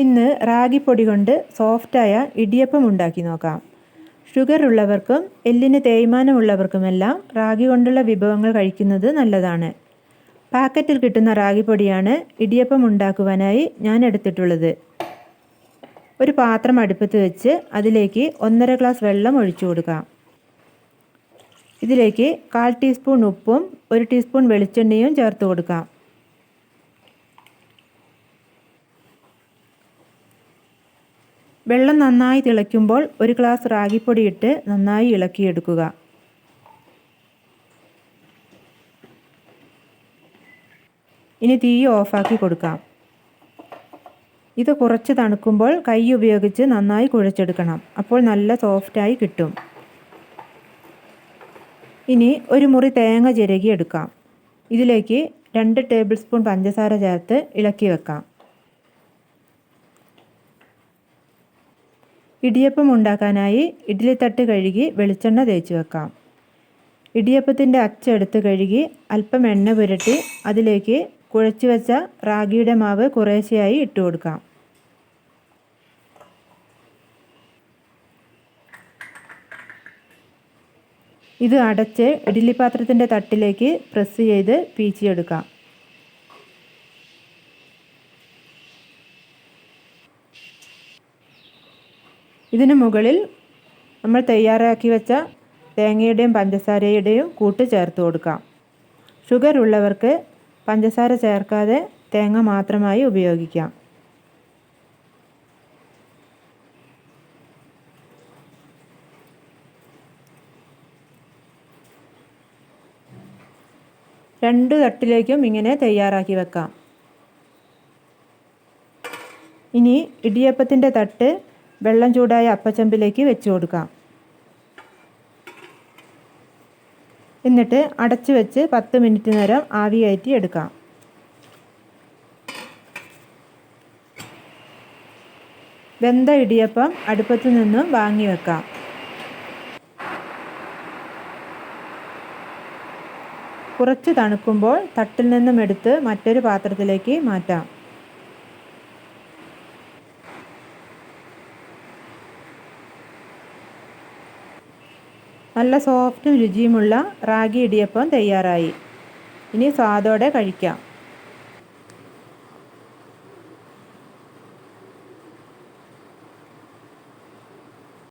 ഇന്ന് റാഗിപ്പൊടി കൊണ്ട് സോഫ്റ്റായ ഇടിയപ്പം ഉണ്ടാക്കി നോക്കാം. ഷുഗർ ഉള്ളവർക്കും എല്ലിന് തേയ്മാനമുള്ളവർക്കുമെല്ലാം റാഗി കൊണ്ടുള്ള വിഭവങ്ങൾ കഴിക്കുന്നത് നല്ലതാണ്. പാക്കറ്റിൽ കിട്ടുന്ന റാഗിപ്പൊടിയാണ് ഇടിയപ്പം ഉണ്ടാക്കുവാനായി ഞാൻ എടുത്തിട്ടുള്ളത്. ഒരു പാത്രം അടുപ്പത്ത് വെച്ച് അതിലേക്ക് ഒന്നര ഗ്ലാസ് വെള്ളം ഒഴിച്ചു കൊടുക്കാം. ഇതിലേക്ക് കാൽ ടീസ്പൂൺ ഉപ്പും ഒരു ടീസ്പൂൺ വെളിച്ചെണ്ണയും ചേർത്ത് കൊടുക്കാം. വെള്ളം നന്നായി തിളയ്ക്കുമ്പോൾ ഒരു ഗ്ലാസ് റാഗിപ്പൊടി ഇട്ട് നന്നായി ഇളക്കിയെടുക്കുക. ഇനി തീ ഓഫാക്കി കൊടുക്കാം. ഇത് കുറച്ച് തണുക്കുമ്പോൾ കൈ ഉപയോഗിച്ച് നന്നായി കുഴച്ചെടുക്കണം. അപ്പോൾ നല്ല സോഫ്റ്റായി കിട്ടും. ഇനി ഒരു മുറി തേങ്ങ ചിരകി എടുക്കാം ഇതിലേക്ക് രണ്ട് ടേബിൾ സ്പൂൺ പഞ്ചസാര ചേർത്ത് ഇളക്കി വെക്കാം. ഇടിയപ്പം ഉണ്ടാക്കാനായി ഇഡ്ഡലിത്തട്ട് കഴുകി വെളിച്ചെണ്ണ തേച്ച് വെക്കാം. ഇടിയപ്പത്തിന്റെ അച്ചെടുത്ത് കഴുകി അല്പം എണ്ണ പുരട്ടി അതിലേക്ക് കുഴച്ചു വെച്ച റാഗിയുടെ മാവ് കുറേശ്ശെയായി ഇട്ട് കൊടുക്കാം. ഇത് അടച്ച് ഇഡ്ഡലി പാത്രത്തിന്റെ തട്ടിലേക്ക് പ്രസ് ചെയ്ത് പീച്ചിയെടുക്കാം. ഇതിന് മുകളിൽ നമ്മൾ തയ്യാറാക്കി വെച്ച തേങ്ങയുടെയും പഞ്ചസാരയുടെയും കൂട്ട് ചേർത്ത് കൊടുക്കാം. ഷുഗർ ഉള്ളവർക്ക് പഞ്ചസാര ചേർക്കാതെ തേങ്ങ മാത്രമായി ഉപയോഗിക്കാം. രണ്ട് തട്ടിലേക്കും ഇങ്ങനെ തയ്യാറാക്കി വെക്കാം. ഇനി ഇടിയപ്പത്തിന്റെ തട്ട് വെള്ളം ചൂടായ അപ്പച്ചമ്പിലേക്ക് വെച്ച് കൊടുക്കാം. എന്നിട്ട് അടച്ചു വെച്ച് പത്ത് മിനിറ്റ് നേരം ആവി കയറ്റി എടുക്കാം. വെന്ത ഇടിയപ്പം അടുപ്പത്തു നിന്നും വാങ്ങി വെക്കാം. കുറച്ച് തണുക്കുമ്പോൾ തട്ടിൽ നിന്നും എടുത്ത് മറ്റൊരു പാത്രത്തിലേക്ക് മാറ്റാം. നല്ല സോഫ്റ്റും രുചിയുമുള്ള റാഗി ഇടിയപ്പം തയ്യാറായി. ഇനി സ്വാദോടെ കഴിക്കാം.